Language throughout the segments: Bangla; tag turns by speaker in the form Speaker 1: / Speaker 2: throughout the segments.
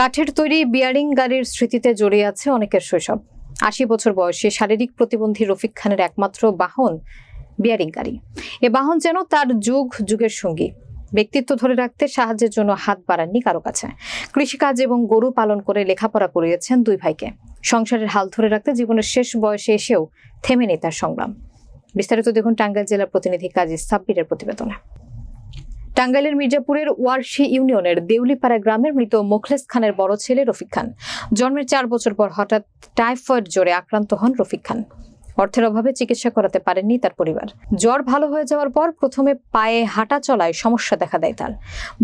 Speaker 1: কাঠের তৈরি বিয়ারিং গাড়ির স্মৃতিতে জড়িয়ে আছে অনেকের শৈশব। আশি বছর বয়সে শারীরিক প্রতিবন্ধী রফিক খানের একমাত্র বাহন বিয়ারিং গাড়ি। এ বাহন যেন তার যুগ, যুগের সঙ্গী। ব্যক্তিত্ব ধরে রাখতে সাহায্যের জন্য হাত বাড়াননি কারও কাছে। কৃষিকাজ এবং গরু পালন করে লেখাপড়া করিয়েছেন দুই ভাইকে। সংসারের হাল ধরে রাখতে জীবনের শেষ বয়সে এসেও থেমেনি তার সংগ্রাম। বিস্তারিত দেখুন টাঙ্গাইল জেলার প্রতিনিধি কাজী সাব্বিরের প্রতিবেদনে। টাঙ্গাইলের মির্জাপুরের ওয়ারশি ইউনিয়নের দেউলিপাড়া গ্রামের মৃত মোখলেস খানের বড় ছেলে রফিক খান। জন্মের চার বছর পর হঠাৎ টাইফয়েড জ্বরে আক্রান্ত হন রফিক খান। অর্থের অভাবে চিকিৎসা করাতে পারেননি তার পরিবার। জ্বর ভালো হয়ে যাওয়ার পর প্রথমে পায়ে হাঁটা চলায় সমস্যা দেখা দেয় তার।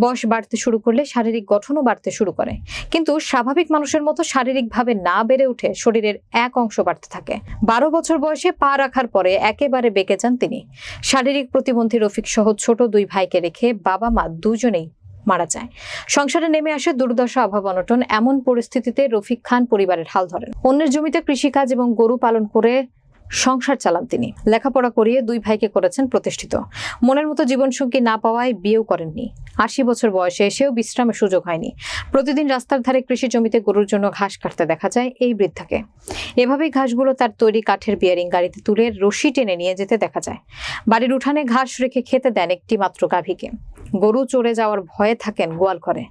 Speaker 1: বয়স বাড়তে শুরু করলে শারীরিক গঠনও বাড়তে শুরু করে। কিন্তু স্বাভাবিক মানুষের মতো শারীরিকভাবে না বেড়ে উঠে শরীরের এক অংশ বাড়তে থাকে। বারো বছর বয়সে পা রাখার পরে একেবারে বেঁকে যান তিনি। শারীরিক প্রতিবন্ধী রফিক সহ ছোট দুই ভাইকে রেখে বাবা মা দুজনেই মারা যায়। সংসারে নেমে আসে দুর্দশা, অভাব, অনটন এমন পরিস্থিতিতে রফিক খান পরিবারের হাল ধরেন। অন্যের জমিতে কৃষিকাজ এবং গরু পালন করে সংসার চালান তিনি। লেখাপড়া করিয়ে দুই ভাইকে করেছেন প্রতিষ্ঠিত। মনের মতো জীবনসঙ্গী না পাওয়ায় বিয়েও করেননি। আশি বছর বয়সে এসেও বিশ্রামের সুযোগ হয়নি। প্রতিদিন রাস্তার ধারে কৃষি জমিতে গরুর জন্য ঘাস কাটতে দেখা যায় এই বৃদ্ধাকে। এভাবেই ঘাসগুলো তার তৈরি কাঠের বিয়ারিং গাড়িতে তুলে রশি টেনে নিয়ে যেতে দেখা যায়। বাড়ির উঠানে ঘাস রেখে খেতে দেন একটি মাত্র গাভীকে। গরু চড়ে যাওয়ার ভয়ে থাকেন গোয়াল ঘরে।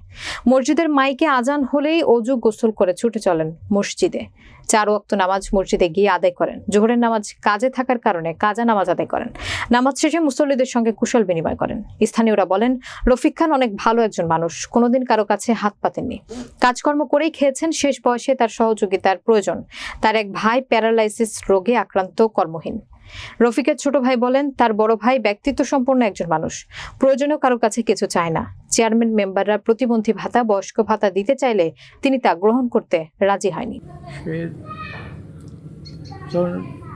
Speaker 1: মসজিদের মাইকে আজান হলেই অজু গোসল করে ছুটে চলেন মসজিদে। চার ওয়াক্ত নামাজ মসজিদে গিয়ে আদায় করেন। জোহরের নামাজ কাজে থাকার কারণে কাজা নামাজ আদায় করেন। নামাজ শেষে মুসল্লিদের সঙ্গে কুশল বিনিময় করেন। স্থানীয়রা বলেন, রফিক খান অনেক ভালো একজন মানুষ, কোনোদিন কারও কাছে হাত পাতেননি। কাজকর্ম করেই খেয়েছেন, শেষ বয়সে তার সহযোগিতার প্রয়োজন। তার এক ভাই প্যারালাইসিস রোগে আক্রান্ত কর্মহীন। রফিকের ছোট ভাই বলেন, তার বড় ভাই ব্যক্তিত্ব সম্পন্ন একজন মানুষ। প্রয়োজনেও কারও কাছে কিছু চায় না। চেয়ারম্যান মেম্বাররা প্রতিবন্ধী ভাতা, বয়স্ক ভাতা দিতে চাইলে তিনি তা গ্রহণ করতে রাজি হয়নি।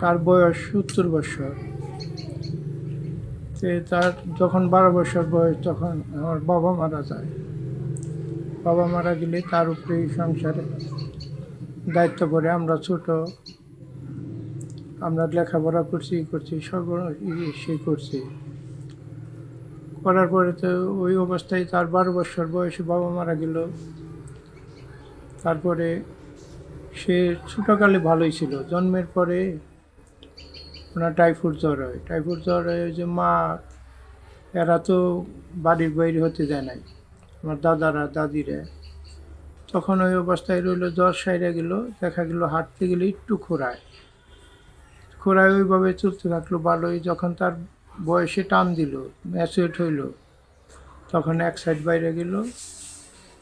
Speaker 2: তার বয়স সত্তর বছর তার যখন বারো বছর বয়স, তখন আমার বাবা মারা যায়। বাবা মারা গেলে তার উপরেই সংসারে দায়িত্ব করে আমরা ছোট আমরা লেখাপড়া করছি করছি, সব সে করছি। করার পরে তো ওই অবস্থায় তার বারো বছর বয়সে বাবা মারা গেল। তারপরে সে ছোটোকালে ভালোই ছিল। জন্মের পরে ওনার টাইফয়েড জ্বর হয়। টাইফয়েড জ্বর হয় যে মা, এরা তো বাড়ির বাইরে হতে দেয় নাই। আমার দাদারা, দাদিরা। তখন ওই অবস্থায় রইল, জ্বর সাইরা গেল, দেখা গেল হাঁটতে গেলে একটু খোরায় খোরায় ওইভাবে চলতে থাকল ভালোই যখন তার বয়সে টান দিল ম্যাচুয়েট হইল, তখন এক সাইড বাইরে গেল,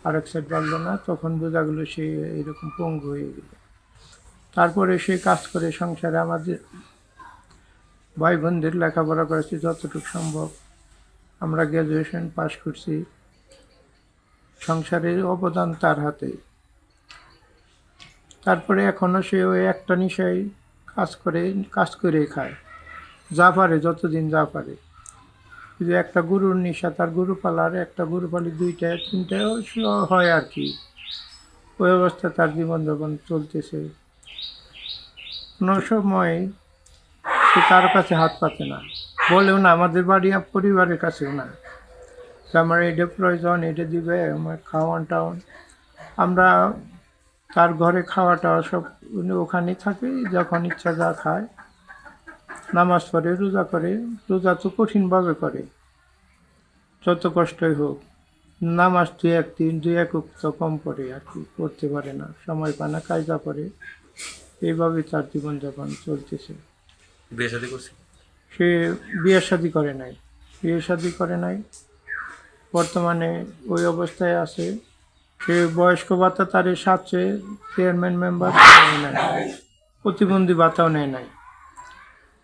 Speaker 2: আরেক সাইড পারল না, তখন বোঝা গেলো সে এরকম পঙ্গু হয়ে গেল। তারপরে সে কাজ করে সংসারে আমাদের ভাই বোনদের লেখাপড়া করেছি যতটুকু সম্ভব। আমরা গ্র্যাজুয়েশন পাশ করছি। সংসারের অবদান তার হাতে। তারপরে এখনও সে ওই একটা নিশায় কাজ করে কাজ করে খায়। যা পারে, যতদিন যা পারে। যে একটা গরুর নিশা, তার গরু পালার একটা গরু পালি দুইটা তিনটাও হয় আর কি। ওই অবস্থা তার জীবন জীবনযাপন চলতেছে। কোনো সময় সে কারও কাছে হাত পাতে না। বলেও না, আমাদের বাড়ি পরিবারের কাছেও না। আমার এটা প্রয়োজন এটা দিবে, আমার খাওয়ান টাওয়ান আমরা তার ঘরে খাওয়া টাওয়া সব উনি ওখানেই থাকে যখন ইচ্ছা যা খায়। নামাজ পড়ে রোজা করে রোজা তো কঠিনভাবে করে। যত কষ্টই হোক নামাজ দুই এক দিন দুই এক তো কম পড়ে আর কি পড়তে পারে না সময় পায় না কায়দা করে। এইভাবে তার জীবনযাপন চলতেছে।
Speaker 3: বিয়ে শাদী করছি?
Speaker 2: সে বিয়ে শাদি করে নাই বিয়ে শাদি করে নাই। বর্তমানে ওই অবস্থায় আছে। সে বয়স্ক ভাতা তার সাথে চেয়ারম্যান মেম্বার নেয় প্রতিবন্ধী ভাতাও নেয় নাই।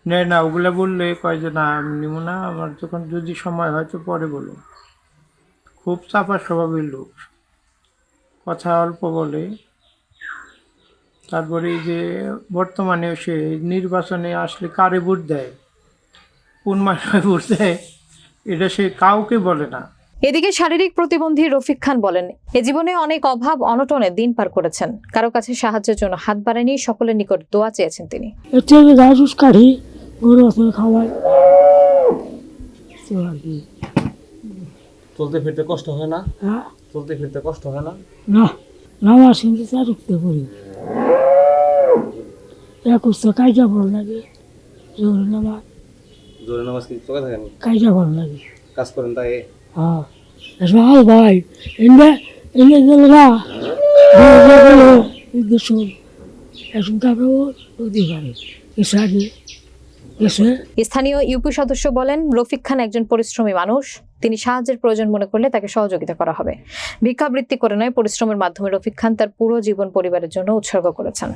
Speaker 2: নেয় না, ওগুলো বললে কয় যে, না, আমি নেব না, আমার যখন যদি সময় হয় তো পরে বলুন। খুব চাপা স্বভাবের লোক। কথা অল্প বলে। তারপরে যে বর্তমানে সে নির্বাচনে আসলে কারে ভোট দেয়? কোন মাসে ভোট দেয়? এটা সে কাউকে বলে না।
Speaker 1: এদিকে শারীরিক প্রতিবন্ধী রফিক খান বলেন এ জীবনে অনেক অভাব অনটনে দিন পার করেছেন। কারও কাছে সাহায্যের জন্য হাত বাড়ায়নি সকলের নিকট দোয়া চেয়েছেন তিনি।
Speaker 4: খাওয়াই।
Speaker 3: চলতে ফিরতে কষ্ট হয় না?
Speaker 4: হ্যাঁ।
Speaker 3: চলতে ফিরতে কষ্ট হয় না?
Speaker 4: না নামাজ কিন্তু তার উঠতে করি একুশ তো কাইটা ভালো লাগে জোর নামাজ।
Speaker 3: জোরে নামাজ কি চোখে
Speaker 4: ভালো লাগে।
Speaker 3: কাজ করেন তাই?
Speaker 4: হ্যাঁ ভালো ভাই
Speaker 1: স্থানীয় ইউপি সদস্য বলেন, রফিক খান একজন পরিশ্রমী মানুষ। তিনি সাহায্যের প্রয়োজন মনে করলে তাকে সহযোগিতা করা হবে। ভিক্ষাবৃত্তি করে নয়, পরিশ্রমের মাধ্যমে রফিক খান তার পুরো জীবন পরিবারের জন্য উৎসর্গ করেছেন।